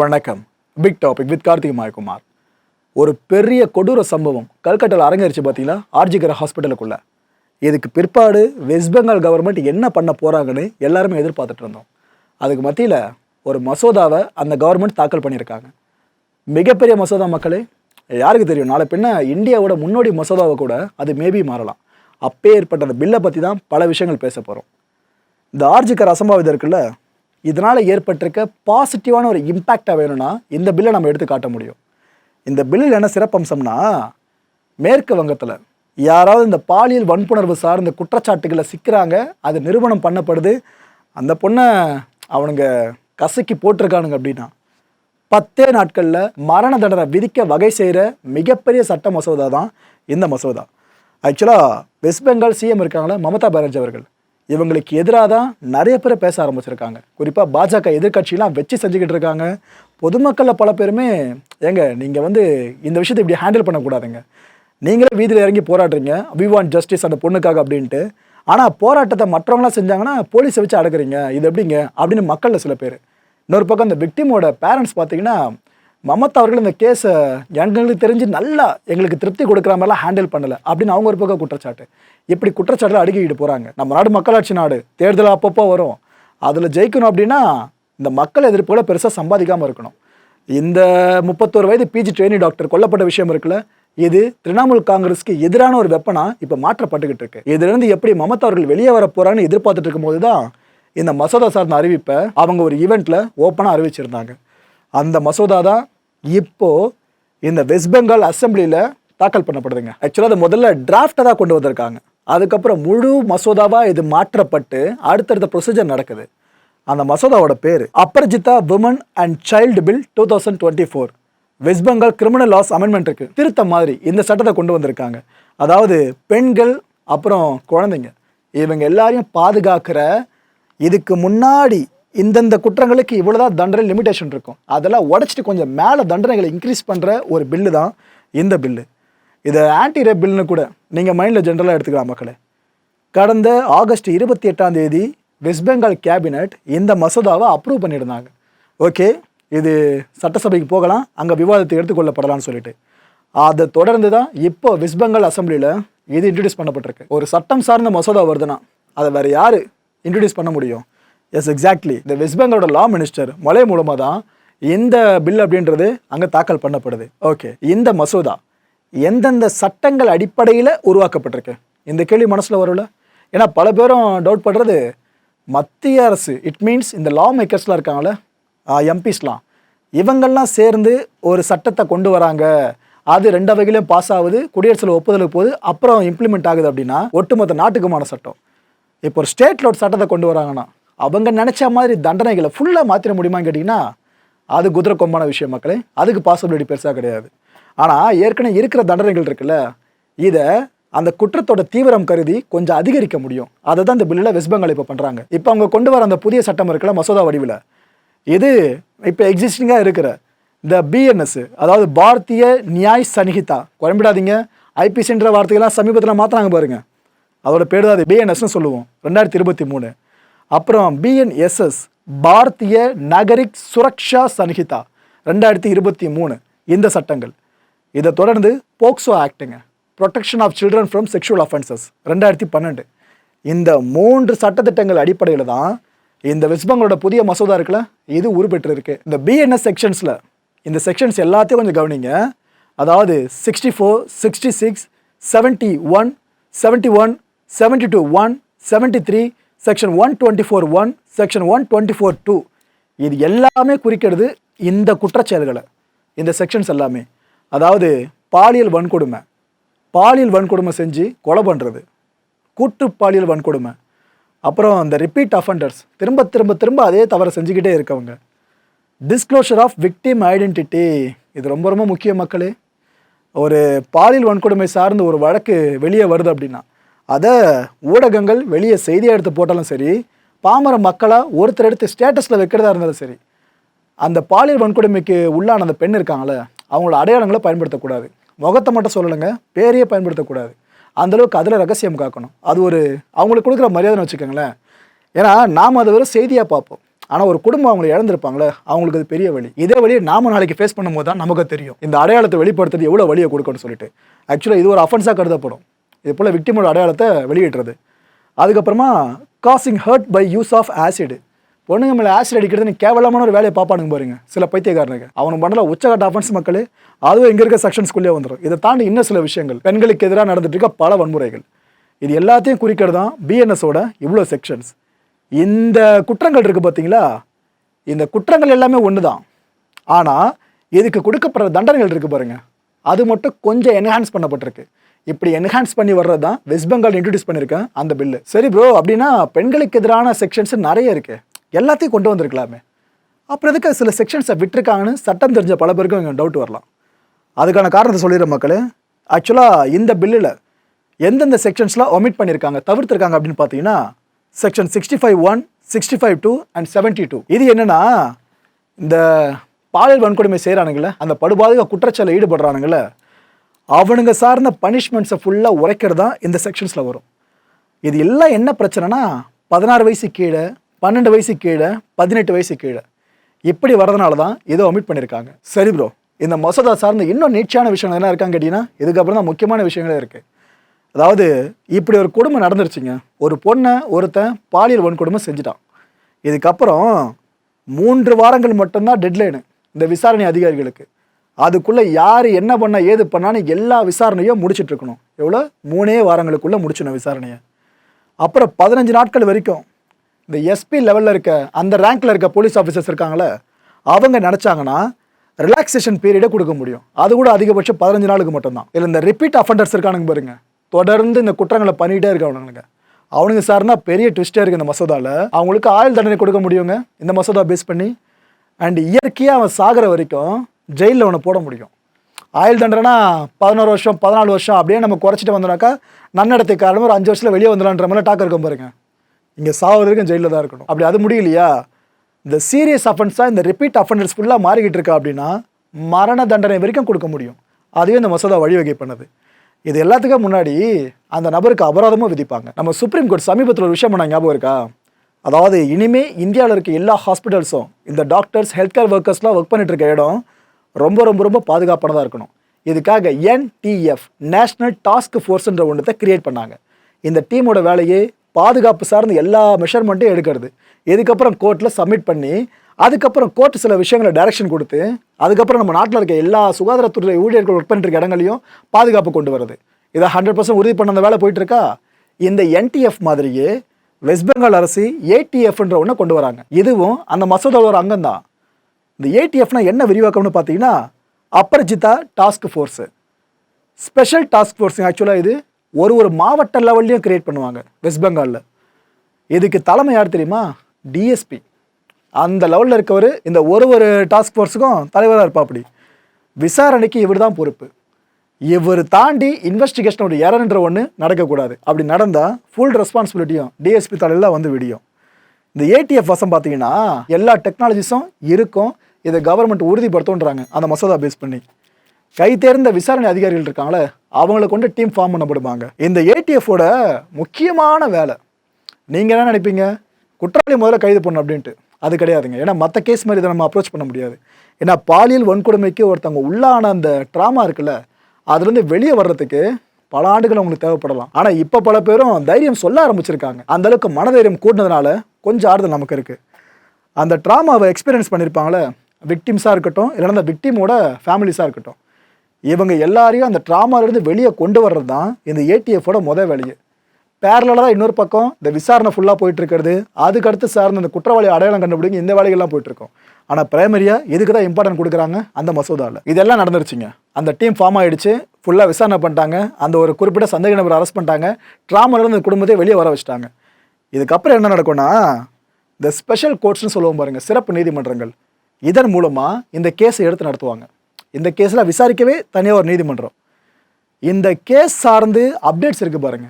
வணக்கம். Big topic with Karthik Mayakumar. ஒரு பெரிய கொடூர சம்பவம் கல்கட்டாவில் அரங்கேறிச்சு பார்த்தீங்களா ஆர்ஜிகர ஹாஸ்பிட்டலுக்குள்ள இதுக்கு பிற்பாடு வெஸ்ட் பெங்கால் கவர்மெண்ட் என்ன பண்ண போகிறாங்கன்னு எல்லாருமே எதிர்பார்த்துட்டு இருந்தோம். அதுக்கு மத்தியில் ஒரு மசோதாவை அந்த கவர்மெண்ட் தாக்கல் பண்ணியிருக்காங்க. மிகப்பெரிய மசோதா மக்களே யாருக்கு தெரியும்? நாளை பின்ன இந்தியாவோட முன்னோடி மசோதாவை கூட அது மேபி மாறலாம். அப்பே ஏற்பட்ட அந்த பில்லை பற்றி தான் பல விஷயங்கள் பேச போகிறோம் இந்த ஆர்ஜிக்கர் அசம்பாவிதம் இருக்குல்ல இதனால் ஏற்பட்டிருக்க பாசிட்டிவான ஒரு இம்பேக்டாக வேணும்னா இந்த பில்லை நம்ம எடுத்து காட்ட முடியும். இந்த பில்லில் என்ன சிறப்பம்சம்னா மேற்கு வங்கத்தில் யாராவது இந்த பாலியல் வன்புணர்வு சார்ந்த குற்றச்சாட்டுகளை சிக்கிறாங்க அது நிறுவனம் பண்ணப்படுது அந்த பொண்ணை அவனுங்க கசக்கி போட்டிருக்கானுங்க அப்படின்னா பத்தே நாட்களில் மரண தண்டனை விதிக்க வகை செய்கிற மிகப்பெரிய சட்ட மசோதா தான் இந்த மசோதா. ஆக்சுவலாக வெஸ்ட் பெங்கால் சிஎம் இருக்காங்களே மமதா பானர்ஜி அவர்கள். இவங்களுக்கு எதிராக தான் நிறைய பேர் பேச ஆரம்பிச்சிருக்காங்க. குறிப்பாக பாஜக எதிர்கட்சியெலாம் வச்சு செஞ்சுக்கிட்டு இருக்காங்க. பொதுமக்களில் பல பேருமே ஏங்க நீங்கள் வந்து இந்த விஷயத்தை இப்படி ஹேண்டில் பண்ணக்கூடாதுங்க. நீங்களே வீதியில் இறங்கி போராடுறீங்க. வி வாண்ட் ஜஸ்டிஸ் அந்த பொண்ணுக்காக அப்படின்ட்டு. ஆனால் போராட்டத்தை மற்றவங்களாம் செஞ்சாங்கன்னா போலீஸை வச்சு அடக்குறீங்க. இது எப்படிங்க? அப்படின்னு மக்களில் சில பேர். இன்னொரு பக்கம் இந்த விக்டிமோட பேரண்ட்ஸ் பார்த்தீங்கன்னா மமதா அவர்கள் இந்த கேஸை எங்களுக்கு தெரிஞ்சு நல்லா எங்களுக்கு திருப்தி கொடுக்குற மாதிரிலாம் ஹேண்டில் பண்ணலை. அப்படின்னு அவங்க ஒரு பக்கம் குற்றச்சாட்டு. இப்படி குற்றச்சாட்டில் அடுக்கிக்கிட்டு போகிறாங்க நம்ம நாடு மக்களாட்சி நாடு. தேர்தல் அப்பப்போ வரும். அதில் ஜெயிக்கணும் அப்படின்னா இந்த மக்கள் எதிர்ப்புகளை பெருசாக சம்பாதிக்காமல் இருக்கணும். இந்த முப்பத்தோரு வயது பிஜி ட்ரெயினி டாக்டர் கொல்லப்பட்ட விஷயம் இருக்குல்ல? இது திரிணாமுல் காங்கிரஸ்க்கு எதிரான ஒரு வெப்பனா இப்போ மாற்றப்பட்டுக்கிட்டு இருக்கு. இதுலேருந்து எப்படி மமதா அவர்கள் வெளியே வர போறான்னு எதிர்பார்த்துட்டு இருக்கும்போது தான் இந்த மசோதா சார்ந்த அறிவிப்பை அவங்க ஒரு ஈவெண்ட்டில் ஓப்பனாக அறிவிச்சிருந்தாங்க. அந்த மசோதா தான் இப்போ இந்த வெஸ்ட் பெங்கால் அசம்பிளியில் தாக்கல் பண்ணப்படுதுங்க. ஆக்சுவலாக அது முதல்ல டிராஃப்டை தான் கொண்டு வந்திருக்காங்க. அதுக்கப்புறம் முழு மசோதாவாக இது மாற்றப்பட்டு அடுத்தடுத்த ப்ரொசீஜர் நடக்குது. அந்த மசோதாவோட பேர் Aparajita women and child bill two thousand twenty four west Bengal criminal laws amendment இருக்கு. திருத்தம் மாதிரி இந்த சட்டத்தை கொண்டு வந்திருக்காங்க. அதாவது பெண்கள் அப்புறம் குழந்தைங்க. இவங்க எல்லாரையும் பாதுகாக்கிற இதுக்கு முன்னாடி இந்தந்த குற்றங்களுக்கு இவ்வளோதான் தண்டனை லிமிடேஷன் இருக்கும். அதெல்லாம் உடச்சிட்டு கொஞ்சம் மேலே தண்டனைகளை இன்க்ரீஸ் பண்ணுற ஒரு பில்லு தான் இந்த பில்லு இதை ஆன்டி ரேப் பில்னு கூட நீங்கள் மைண்டில் ஜென்ரலாக எடுத்துக்கலாம் மக்களே. கடந்த ஆகஸ்ட் இருபத்தி எட்டாம் தேதி வெஸ்ட் பெங்கால் கேபினட் இந்த மசோதாவை அப்ரூவ் பண்ணியிருந்தாங்க. ஓகே இது சட்டசபைக்கு போகலாம் அங்கே விவாதத்தை எடுத்துக்கொள்ளப்படலாம்னு சொல்லிட்டு. அதை தொடர்ந்து தான் இப்போ வெஸ்ட் பெங்கால் அசம்பிளியில் இது இன்ட்ரடியூஸ் பண்ணப்பட்டிருக்கு. ஒரு சட்டம் சார்ந்த மசோதா வருதுன்னா அதை வேறு யார் இன்ட்ரடியூஸ் பண்ண முடியும்? எஸ் எக்ஸாக்ட்லி இந்த வெஸ்ட் பெங்காலோட லா மினிஸ்டர் மலை மூலமாக தான் இந்த பில் அப்படின்றது அங்கே தாக்கல் பண்ணப்படுது. ஓகே இந்த மசோதா எந்தெந்த சட்டங்கள் அடிப்படையில் உருவாக்கப்பட்டிருக்கு? இந்த கேள்வி மனசில் வரும்ல? ஏன்னா பல பேரும் டவுட் பண்ணுறது மத்திய அரசு இட் மீன்ஸ் இந்த லா மேக்கர்ஸ்லாம் இருக்காங்களே எம்பிஸ்லாம் இவங்கெல்லாம் சேர்ந்து ஒரு சட்டத்தை கொண்டு வராங்க. அது ரெண்டு வகையிலும் பாஸ் ஆகுது குடியரசில் ஒப்புதலுக்கு போகுது அப்புறம் இம்ப்ளிமெண்ட் ஆகுது அப்படின்னா ஒட்டுமொத்த நாட்டுக்குமான சட்டம். இப்போ ஒரு ஸ்டேட்டில் ஒரு சட்டத்தை கொண்டு வராங்கன்னா அவங்க நினச்ச மாதிரி தண்டனைகளை ஃபுல்லாக மாற்றிட முடியுமான்னு கேட்டிங்கன்னா அது குதிரை கொம்பான விஷயம் மக்களே. அதுக்கு பாசிபிலிட்டி பெருசாக கிடையாது. ஆனால் ஏற்கனவே இருக்கிற தண்டனைகள் இருக்குல்ல இதை அந்த குற்றத்தோட தீவிரம் கருதி கொஞ்சம் அதிகரிக்க முடியும். அதை தான் இந்த பில்லில் வெஸ்ட் பெங்கால் இப்போ பண்ணுறாங்க இப்போ அவங்க கொண்டு வர அந்த புதிய சட்டம் இருக்குல்ல மசோதா வடிவில். இது இப்போ எக்ஸிஸ்டிங்காக இருக்கிற இந்த பிஎன்எஸ் அதாவது பாரதிய நியாய் சன்ஹிதா குழம்பிடாதீங்க. ஐபிசின்ற வார்த்தைகள்லாம் சமீபத்தில் மாற்றினாங்க பாருங்கள் அதோட பேர் தான் அது பிஎன்எஸ்னு சொல்லுவோம். ரெண்டாயிரத்தி இருபத்தி மூணு. அப்புறம் பிஎன்எஸ்எஸ் பாரதிய நகரிக் சுரக்ஷா சன்ஹிதா ரெண்டாயிரத்தி இருபத்தி மூணு இந்த சட்டங்கள். இதை தொடர்ந்து POCSO ஆக்டுங்க. Protection of children from sexual offences ரெண்டாயிரத்தி பன்னெண்டு. இந்த மூன்று சட்டத்திட்டங்கள் அடிப்படையில் தான் இந்த வெஸ்ட் பெங்காலோட புதிய மசோதா இருக்குல்ல இது உருப்பெற்று இருக்கு இந்த பிஎன்எஸ் செக்ஷன்ஸில் இந்த செக்ஷன்ஸ் எல்லாத்தையும் கொஞ்சம் கவனிங்க. அதாவது sixty four sixty six seventy one seventy one seventy two one seventy three section one twenty four one section one twenty four two இது எல்லாமே குறிக்கிறது இந்த குற்றச்செயல்களை இந்த செக்ஷன்ஸ் எல்லாமே. அதாவது பாலியல் வன்கொடுமை. பாலியல் வன்கொடுமை செஞ்சு கொலை பண்ணுறது கூட்டு பாலியல் வன்கொடுமை. அப்புறம் அந்த ரிப்பீட் அஃபண்டர்ஸ் திரும்ப திரும்ப திரும்ப அதே தவறை செஞ்சுக்கிட்டே இருக்கவங்க. டிஸ்க்ளோஷர் ஆஃப் விக்டிம் ஐடென்டிட்டி இது ரொம்ப ரொம்ப முக்கிய மக்களே. ஒரு பாலியல் வன்கொடுமை சார்ந்த ஒரு வழக்கு வெளியே வருது அப்படின்னா அதை ஊடகங்கள் வெளியே செய்தியாக எடுத்து போட்டாலும் சரி பாமர மக்களாக ஒருத்தர் எடுத்து ஸ்டேட்டஸில் வைக்கிறதா இருந்தாலும் சரி அந்த பாலியல் வன்கொடுமைக்கு உள்ளான அந்த பெண் இருக்காங்களே அவங்களோட அடையாளங்களை பயன்படுத்தக்கூடாது. முகத்தை மட்டும் சொல்லலைங்க பேரையே பயன்படுத்தக்கூடாது. அந்தளவுக்கு அதில் ரகசியம் காக்கணும். அது ஒரு அவங்களுக்கு கொடுக்குற மரியாதைன்னு வச்சுக்கோங்களேன். ஏன்னா நாம் அதை வெறும் செய்தியாக பார்ப்போம். ஆனால் ஒரு குடும்பம் அவங்களை இழந்திருப்பாங்களே அவங்களுக்கு அது பெரிய வழி இதே வழியை நாம நாளைக்கு ஃபேஸ் பண்ணும்போது தான் நமக்கு தெரியும். இந்த அடையாளத்தை வெளிப்படுத்துறது எவ்வளோ வழியை கொடுக்கணும்னு சொல்லிட்டு. ஆக்சுவலாக இது ஒரு அஃபென்ஸாக கருதப்படும். இது போல் விக்டிமோட அடையாளத்தை வெளியிடுறது. அதுக்கப்புறமா causing hurt by use of acid பொண்ணுங்க மேலே ஆசிட் அடிக்கிறது நீ கேவலமான ஒரு வேலையை பார்ப்பானுங்க பாருங்க சில பைத்தியக்காரனுக்கு அவன் பண்ணல உச்சகட்ட அஃபன்ஸ் மக்களே அதுவும் இங்கே இருக்க செக்ஷன்ஸ்குள்ளே வந்துடும் இதை தாண்டி இன்னும் சில விஷயங்கள். பெண்களுக்கு எதிராக நடந்துட்டு இருக்க பல வன்முறைகள். இது எல்லாத்தையும் குறிக்கிறது தான் பிஎன்எஸோட இவ்வளோ செக்ஷன்ஸ் இந்த குற்றங்கள் இருக்குது பார்த்தீங்களா இந்த குற்றங்கள் எல்லாமே ஒன்று தான் ஆனால் இதுக்கு கொடுக்கப்படுற தண்டனைகள் இருக்குது பாருங்கள் அது மட்டும் கொஞ்சம் என்ஹான்ஸ் பண்ணப்பட்டிருக்கு. இப்படி என்ஹான்ஸ் பண்ணி வர்றது தான் வெஸ்ட் பெங்கால் இன்ட்ரடியூஸ் பண்ணியிருக்கேன் அந்த பில்லு சரி ப்ரோ அப்படின்னா பெண்களுக்கு எதிரான செக்ஷன்ஸ் நிறைய இருக்குது எல்லாத்தையும் கொண்டு வந்திருக்கலாமே. அப்புறம் எதுக்கு சில செக்ஷன்ஸை விட்டுருக்காங்கன்னு சட்டம் தெரிஞ்ச பல பேருக்கும் இங்கே டவுட் வரலாம். அதுக்கான காரணத்தை சொல்லிடுற மக்கள். ஆக்சுவலாக இந்த பில்லில் எந்தெந்த செக்ஷன்ஸ்லாம் ஒமிட் பண்ணியிருக்காங்க தவிர்த்துருக்காங்க அப்படின்னு பார்த்தீங்கன்னா section sixty five one sixty five two and seventy two இது என்னென்னா இந்த பாலியல் வன்கொடுமை செய்கிறானுங்களே அந்த படுபாதக குற்றச்சாட்டில் ஈடுபடுறானுங்களே அவனுங்க சார்ந்த பனிஷ்மெண்ட்ஸை ஃபுல்லாக உரைக்கிறது தான் இந்த செக்ஷன்ஸில் வரும். இது எல்லாம் என்ன பிரச்சனைனா பதினாறு வயசு கீழே பன்னெண்டு வயசு கீழே பதினெட்டு வயசு கீழே. இப்படி வரதுனால தான் இதை ஒமிட் பண்ணியிருக்காங்க சரி ப்ரோ இந்த மசோதா சார்ந்த இன்னும் நீட்சியான விஷயம் என்ன இருக்காங்க கேட்டிங்கன்னா இதுக்கப்புறம் தான் முக்கியமான விஷயங்களே இருக்குது அதாவது இப்படி ஒரு குடும்பம் நடந்துருச்சுங்க. ஒரு பொண்ணை ஒருத்தன் பாலியல் வன்கொடுமை செஞ்சுட்டான். இதுக்கப்புறம் மூன்று வாரங்கள் மட்டும்தான் டெட்லைனு இந்த விசாரணை அதிகாரிகளுக்கு. அதுக்குள்ளே யார் என்ன பண்ண ஏது பண்ணான்னு எல்லா விசாரணையும் முடிச்சிட்ருக்கணும் எவ்வளோ? மூணே வாரங்களுக்குள்ளே முடிச்சிடணும் விசாரணையை. அப்புறம் பதினஞ்சு நாட்கள் வரைக்கும் இந்த எஸ்பி லெவலில் இருக்க அந்த ரேங்கில் இருக்க போலீஸ் ஆஃபீஸர்ஸ் இருக்காங்களே அவங்க நினச்சாங்கன்னா ரிலாக்ஸேஷன் பீரியடை கொடுக்க முடியும். அது கூட அதிகபட்சம் பதினஞ்சு நாளுக்கு மட்டும்தான். இல்லை இந்த ரிப்பீட் அஃபண்டர்ஸ் இருக்கானுங்க பாருங்க. தொடர்ந்து இந்த குற்றங்களை பண்ணிகிட்டே இருக்கவனுங்க. அவனுங்க சார்னா பெரிய ட்விஸ்டே இருக்குது இந்த மசோதாவில் அவங்களுக்கு ஆயுள் தண்டனை கொடுக்க முடியுங்க? இந்த மசோதா பேஸ் பண்ணி. அண்ட் இயற்கையாக அவன் சாகிற வரைக்கும் ஜெயிலில் அவனை போட முடியும். ஆயுள் தண்டனைனா பதினோரு வருஷம் பதினாலு வருஷம் அப்படியே நம்ம குறைச்சிட்டு வந்தோம்னாக்கா நன்னடத்தை காரணம் ஒரு அஞ்சு வருஷத்தில் வெளியே வந்துடலான்ற மாதிரி டாக் இருக்கும் பாருங்க. இங்கே சாவது வரைக்கும் ஜெயிலில் தான் இருக்கணும். அப்படி அது முடியலையா? இந்த சீரியஸ் அஃபென்ஸாக இந்த ரிப்பீட் அஃபெண்டர்ஸ் ஃபுல்லாக மாறிக்கிட்டு இருக்கா அப்படின்னா மரண தண்டனை வரைக்கும் கொடுக்க முடியும். அதுவே இந்த மசோதா வழிவகை பண்ணுது. இது எல்லாத்துக்கும் முன்னாடி அந்த நபருக்கு அபராதமும் விதிப்பாங்க. நம்ம சுப்ரீம் கோர்ட் சமீபத்தில் ஒரு விஷயம் பண்ண ஞாபகம் இருக்கா? அதாவது இனிமே இந்தியாவில் இருக்க எல்லா ஹாஸ்பிட்டல்ஸும் இந்த டாக்டர்ஸ் ஹெல்த் கேர் ஒர்க்கர்ஸ்லாம் ஒர்க் பண்ணிட்டு இருக்க இடம் ரொம்ப ரொம்ப ரொம்ப பாதுகாப்பானதாக இருக்கணும். இதுக்காக என்டிஎஃப் நேஷ்னல் டாஸ்க் ஃபோர்ஸ்ன்ற ஒன்றத்தை கிரியேட் பண்ணாங்க. இந்த டீமோட வேலையே பாதுகாப்பு சார்ந்த எல்லா மெஷர்மெண்ட்டையும் எடுக்கிறது. இதுக்கப்புறம் கோர்ட்டில் சப்மிட் பண்ணி அதுக்கப்புறம் கோர்ட் சில விஷயங்களை டைரக்ஷன் கொடுத்து அதுக்கப்புறம் நம்ம நாட்டில் இருக்க எல்லா சுகாதாரத்துறை ஊழியர்கள் ஒர்க் பண்ணிட்டு இருக்க இடங்களையும் பாதுகாப்பு கொண்டு வருது. இதை ஹண்ட்ரட் பர்சன்ட் உறுதி பண்ண அந்த வேலை போயிட்டு இருக்கா இந்த என்டிஎஃப் மாதிரியே வெஸ்ட் பெங்கால் அரசு ஏடிஎஃப்ன்ற ஒன்று கொண்டு வராங்க. இதுவும் அந்த மசோதாவில் ஒரு அங்கம் தான் இந்த ஏடிஎஃப்னா என்ன விரிவாக்கம்னு பார்த்தீங்கன்னா Aparajita task force. Special task force ஆக்சுவலாக இது ஒரு ஒரு மாவட்ட லெவல்லையும் கிரியேட் பண்ணுவாங்க வெஸ்ட் பெங்காலில். இதுக்கு தலைமை யார் தெரியுமா? டிஎஸ்பி அந்த லெவலில் இருக்கவர் இந்த ஒரு ஒரு டாஸ்க் ஃபோர்ஸுக்கும் தலைவராக இருப்பா அப்படி விசாரணைக்கு இவர் தான் பொறுப்பு. இவர் தாண்டி இன்வெஸ்டிகேஷனோட எரர்ன்ற ஒன்று நடக்கக்கூடாது. அப்படி நடந்தால் ஃபுல் ரெஸ்பான்சிபிலிட்டியும் டிஎஸ்பி தலையில் வந்து விடியும். இந்த ஏடிஎஃப் வசம் பார்த்தீங்கன்னா எல்லா டெக்னாலஜிஸும் இருக்கும் இதை கவர்மெண்ட் உறுதிப்படுத்துன்றாங்க அந்த மசோதா பேஸ் பண்ணி. கை தேர்ந்த விசாரணை அதிகாரிகள் இருக்காங்களே அவங்கள கொண்டு டீம் ஃபார்ம் பண்ணப்படுவாங்க. இந்த ஏடிஎஃபோட முக்கியமான வேலை நீங்கள் என்ன நினைப்பீங்க? குற்றவாளி முதல்ல கைது பண்ணணும் அப்படின்ட்டு. அது கிடையாதுங்க. ஏன்னா மற்ற கேஸ் மாதிரி இதை நம்ம அப்ரோச் பண்ண முடியாது. ஏன்னா பாலியல் வன்கொடுமைக்கு ஒருத்தவங்க உள்ளான அந்த ட்ராமா இருக்குல்ல அதுலேருந்து வெளியே வர்றதுக்கு பல ஆண்டுகள் அவங்களுக்கு தேவைப்படலாம். ஆனால் இப்போ பல பேரும் தைரியம் சொல்ல ஆரம்பிச்சிருக்காங்க. அந்த அளவுக்கு மனதைரியம் கூட்டினதுனால கொஞ்சம் ஆறுதல் நமக்கு இருக்குது அந்த ட்ராமாவை எக்ஸ்பீரியன்ஸ் பண்ணியிருப்பாங்களே விக்டிம்ஸாக இருக்கட்டும் இல்லைன்னா அந்த விக்டிமோட ஃபேமிலிஸாக இருக்கட்டும். இவங்க எல்லாரையும் அந்த ட்ராமாலேருந்து வெளியே கொண்டு வர்றது தான் இந்த ஏடிஎஃபோட முத வேலையை. பேரலாக தான் இன்னொரு பக்கம் இந்த விசாரணை ஃபுல்லாக போயிட்டுருக்கிறது. அதுக்கடுத்து சார்ந்த இந்த குற்றவாளி அடையாளம் கண்டுபிடிங்க இந்த வேலைகள்லாம் போயிட்டுருக்கோம். ஆனால் பிரைமரியாக இதுக்கு தான் இம்பார்ட்டன்ட் கொடுக்குறாங்க? அந்த மசோதாவில் இதெல்லாம் நடந்துருச்சுங்க. அந்த டீம் ஃபார்ம் ஆகிடுச்சு ஃபுல்லாக விசாரணை பண்ணிட்டாங்க. அந்த ஒரு குறிப்பிட்ட சந்தேக நபரை அரெஸ்ட் பண்ணிட்டாங்க. ட்ராமாலேருந்து அந்த குடும்பத்தை வெளியே வர வச்சுட்டாங்க. இதுக்கப்புறம் என்ன நடக்கும்னா இந்த ஸ்பெஷல் கோர்ட்ஸ்னு சொல்லுவோம் பாருங்கள் சிறப்பு நீதிமன்றங்கள். இதன் மூலமாக இந்த கேஸை எடுத்து நடத்துவாங்க. இந்த கேஸில் விசாரிக்கவே தனியாக ஒரு நீதிமன்றம். இந்த கேஸ் சார்ந்து அப்டேட்ஸ் இருக்குது பாருங்க.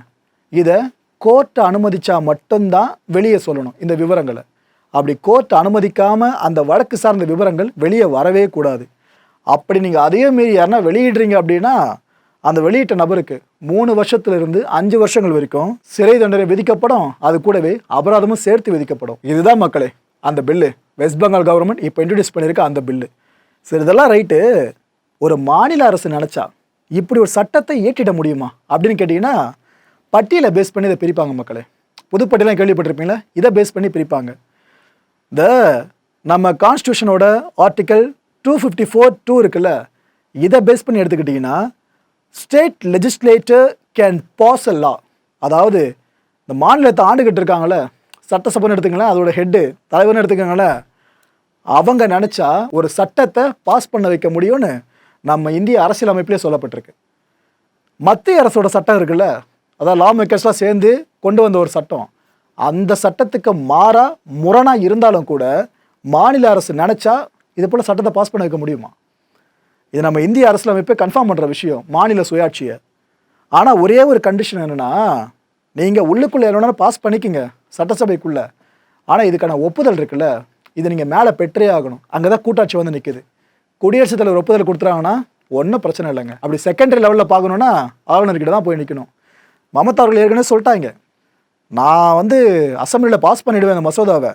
இதை கோர்ட் அனுமதித்தா மட்டும்தான் வெளியே சொல்லணும் இந்த விவரங்களை. அப்படி கோர்ட் அனுமதிக்காமல் அந்த வழக்கு சார்ந்த விவரங்கள் வெளியே வரவே கூடாது. அப்படி நீங்கள் அதையும் மீறி யாருன்னா வெளியிடுறீங்க அப்படின்னா அந்த வெளியிட்ட நபருக்கு மூணு வருஷத்துல இருந்து அஞ்சு வருஷங்கள் வரைக்கும் சிறை தண்டனை விதிக்கப்படும். அது கூடவே அபராதமும் சேர்த்து விதிக்கப்படும். இதுதான் மக்களே. அந்த பில்லு. வெஸ்ட் பெங்கால் கவர்மெண்ட் இப்போ இன்ட்ரடியூஸ் பண்ணியிருக்க அந்த பில்லு. சரி இதெல்லாம் ரைட்டு ஒரு மாநில அரசு நினச்சா இப்படி ஒரு சட்டத்தை ஏற்றிட முடியுமா? அப்படின்னு கேட்டிங்கன்னா பட்டியலை பேஸ் பண்ணி இதை பிரிப்பாங்க மக்களே. புதுப்பட்டியெலாம் கேள்விப்பட்டிருப்பீங்களா? இதை பேஸ் பண்ணி பிரிப்பாங்க. இந்த நம்ம கான்ஸ்டியூஷனோட article two fifty four two இருக்குல்ல இதை பேஸ் பண்ணி எடுத்துக்கிட்டிங்கன்னா state legislature can pass a law அதாவது இந்த மாநிலத்தை ஆண்டுகிட்டு இருக்காங்களே சட்டசபைன்னு எடுத்துங்களேன் அதோட ஹெட்டு தலைவர்னு எடுத்துக்கோங்களேன். அவங்க நினச்சா ஒரு சட்டத்தை பாஸ் பண்ண வைக்க முடியும்னு நம்ம இந்திய அரசியலமைப்பிலே சொல்லப்பட்டிருக்கு. மத்திய அரசோட சட்டம் இருக்குல்ல அதாவது லா மேக்கர்ஸ்லாம் சேர்ந்து கொண்டு வந்த ஒரு சட்டம். அந்த சட்டத்துக்கு மாறாக முரணாக இருந்தாலும் கூட மாநில அரசு நினச்சா இது போல் சட்டத்தை பாஸ் பண்ண வைக்க முடியுமா? இது நம்ம இந்திய அரசியலமைப்பை கன்ஃபார்ம் பண்ணுற விஷயம் மாநில சுயாட்சியை. ஆனால் ஒரே ஒரு கண்டிஷன் என்னென்னா நீங்கள் உள்ளுக்குள்ளே என்ன பாஸ் பண்ணிக்கிங்க. சட்டசபைக்குள்ளே. ஆனால் இதுக்கான ஒப்புதல் இருக்குல்ல? இது நீங்கள் மேலே பெற்றே ஆகணும். அங்கே தான் கூட்டாட்சி வந்து நிற்குது குடியரசுத் தலைவர் ஒப்புதல் கொடுத்துறாங்கன்னா ஒன்றும் பிரச்சனை இல்லைங்க. அப்படி செகண்டரி லெவலில் பார்க்கணுன்னா ஆளுநர்கிட்ட தான் போய் நிற்கணும் மமதா அவர்கள் ஏற்கனவே சொல்லிட்டாங்க. நான் வந்து அசம்பிளியில் பாஸ் பண்ணிவிடுவேன் அந்த மசோதாவை.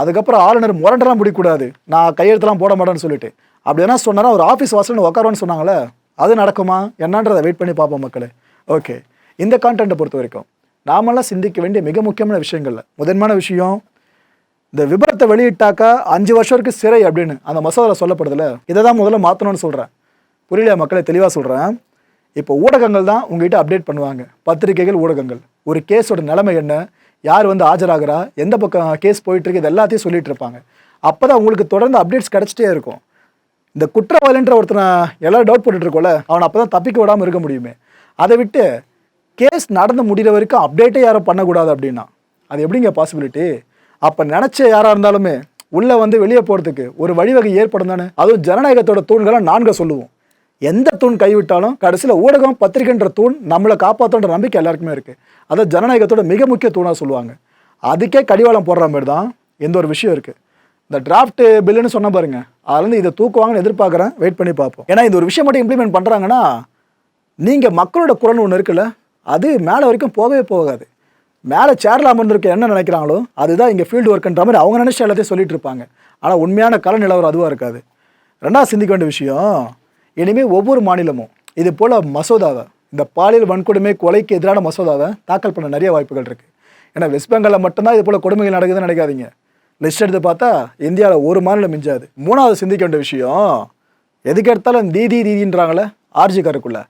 அதுக்கப்புறம் ஆளுநர் முரண்டெல்லாம் பிடிக்கக்கூடாது நான் கையெழுத்தெல்லாம் போட மாட்டேன்னு சொல்லிட்டு. அப்படி என்ன சொன்னாரா? ஒரு ஆஃபீஸ் வாசல்னு உட்காருவான்னு சொன்னாங்களே அது நடக்குமா? என்னன்றதை வெயிட் பண்ணி பார்ப்போம் மக்களே. ஓகே இந்த கான்டென்ட்டை பொறுத்த வரைக்கும் நாமெல்லாம் சிந்திக்க வேண்டிய மிக முக்கியமான விஷயங்கள்ல. முதன்மையான விஷயம் இந்த விபரத்தை வெளியிட்டாக்கா அஞ்சு வருஷம் வரைக்கும் சிறை அப்படின்னு அந்த மசோதாவில் சொல்லப்படுதுல. இதை தான் முதல்ல மாற்றணும்னு சொல்கிறேன் புரியலையா மக்களை? தெளிவாக சொல்கிறேன் இப்போ ஊடகங்கள் தான் உங்ககிட்ட அப்டேட் பண்ணுவாங்க. பத்திரிகைகள் ஊடகங்கள். ஒரு கேஸோட நிலைமை என்ன? யார் வந்து ஆஜராகிறா? எந்த பக்கம் கேஸ் போயிட்டுருக்கு? இது எல்லாத்தையும் சொல்லிகிட்டு இருப்பாங்க. அப்போ தான் உங்களுக்கு தொடர்ந்து அப்டேட்ஸ் கிடச்சிட்டே இருக்கும். இந்த குற்றவாளின்ற ஒருத்தனை எல்லோரும் டவுட் போட்டுட்டு அவனை அப்போ தான் தப்பிக்க விடாமல் இருக்க முடியுமே. அதை விட்டு கேஸ் நடந்து முடிகிற வரைக்கும் அப்டேட்டே யாரும் பண்ணக்கூடாது அப்படின்னா அது எப்படிங்க பாசிபிலிட்டி அப்போ நினச்ச யாராக இருந்தாலுமே உள்ளே வந்து வெளியே போகிறதுக்கு ஒரு வழிவகை ஏற்படும் தானே? அதுவும் ஜனநாயகத்தோட தூண்களை நான்கு சொல்லுவோம். எந்த தூண் கைவிட்டாலும் கடைசியில் ஊடகம் பத்திரிகைன்ற தூண் நம்மளை காப்பாற்றுன்ற நம்பிக்கை எல்லாருக்குமே இருக்குது அதை ஜனநாயகத்தோட மிக முக்கிய தூணாக சொல்லுவாங்க. அதுக்கே கடிவாளம் போடுற மாதிரி தான் எந்த ஒரு விஷயம் இருக்குது இந்த டிராஃப்ட் பில்லுன்னு சொன்ன பாருங்க. அதுலேருந்து இதை தூக்குவாங்கன்னு எதிர்பார்க்குறேன். வெயிட் பண்ணி பார்ப்போம். ஏன்னா இந்த ஒரு விஷயம் மட்டும் இம்ப்ளிமெண்ட் பண்ணுறாங்கன்னா நீங்கள் மக்களோட குரல் ஒன்று இருக்குல்ல? அது மேலே வரைக்கும் போகவே போகாது. மேலே சேரில் அமர்ந்திருக்க என்ன நினைக்கிறாங்களோ அதுதான் இங்கே ஃபீல்டு ஒர்க்குன்ற மாதிரி அவங்க நினைச்ச எல்லாத்தையும் சொல்லிட்டு இருப்பாங்க. ஆனால் உண்மையான கல நிலவரம் அதுவாக இருக்காது. ரெண்டாவது சிந்திக்க வேண்டிய விஷயம் இனிமேல் ஒவ்வொரு மாநிலமும் இது போல் மசோதாவை இந்த பாலியல் வன்கொடுமை கொலைக்கு எதிரான மசோதாவை தாக்கல் பண்ண நிறைய வாய்ப்புகள் இருக்குது ஏன்னா வெஸ்ட் பெங்காலில் மட்டும்தான் இது போல் கொடுமைகள் நடக்குதுன்னு நினைக்காதீங்க. லிஸ்ட் எடுத்து பார்த்தா இந்தியாவில் ஒரு மாநிலம் மிஞ்சாது. மூணாவது சிந்திக்க வேண்டிய விஷயம் எதுக்கு எடுத்தாலும் தீதி தீதின்றாங்களே ஆர்ஜி காருக்குள்ள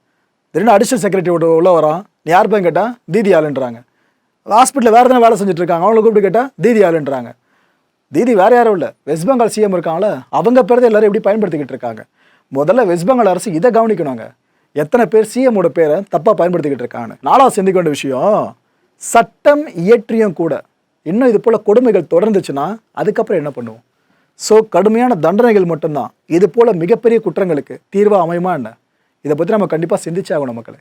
திடீர்னு அடிஷனல் செக்ரட்டரி உள்ள வரான். யார் பையன் கேட்டால் தீதி ஆளுன்றாங்க. ஹாஸ்பிட்டலில் வேறு எதனா வேலை செஞ்சுட்டு இருக்காங்க அவங்கள கூப்பிட்டு கேட்டால் தீதி ஆளுன்றாங்க. தீதி வேறு யாரும் இல்லை. வெஸ்ட் பெங்கால் சிஎம் இருக்காங்களே அவங்க பேர் தான் எல்லோரும் எப்படி பயன்படுத்திக்கிட்டு இருக்காங்க? முதல்ல வெஸ்ட் பெங்கால் அரசு இதை கவனிக்கணுங்க. எத்தனை பேர் சிஎம்மோட பேரை தப்பாக பயன்படுத்திக்கிட்டு இருக்காங்க நாலாவது சிந்திக்க வேண்டிய விஷயம் சட்டம் இயற்றியும் கூட இன்னும் இது போல் கொடுமைகள் தொடர்ந்துச்சுன்னா அதுக்கப்புறம் என்ன பண்ணுவோம்? ஸோ கடுமையான தண்டனைகள் மட்டும்தான். இது போல் மிகப்பெரிய குற்றங்களுக்கு தீர்வாக அமையுமா என்ன? இதை பற்றி நம்ம கண்டிப்பாக சிந்திச்சே ஆகணும் மக்களே.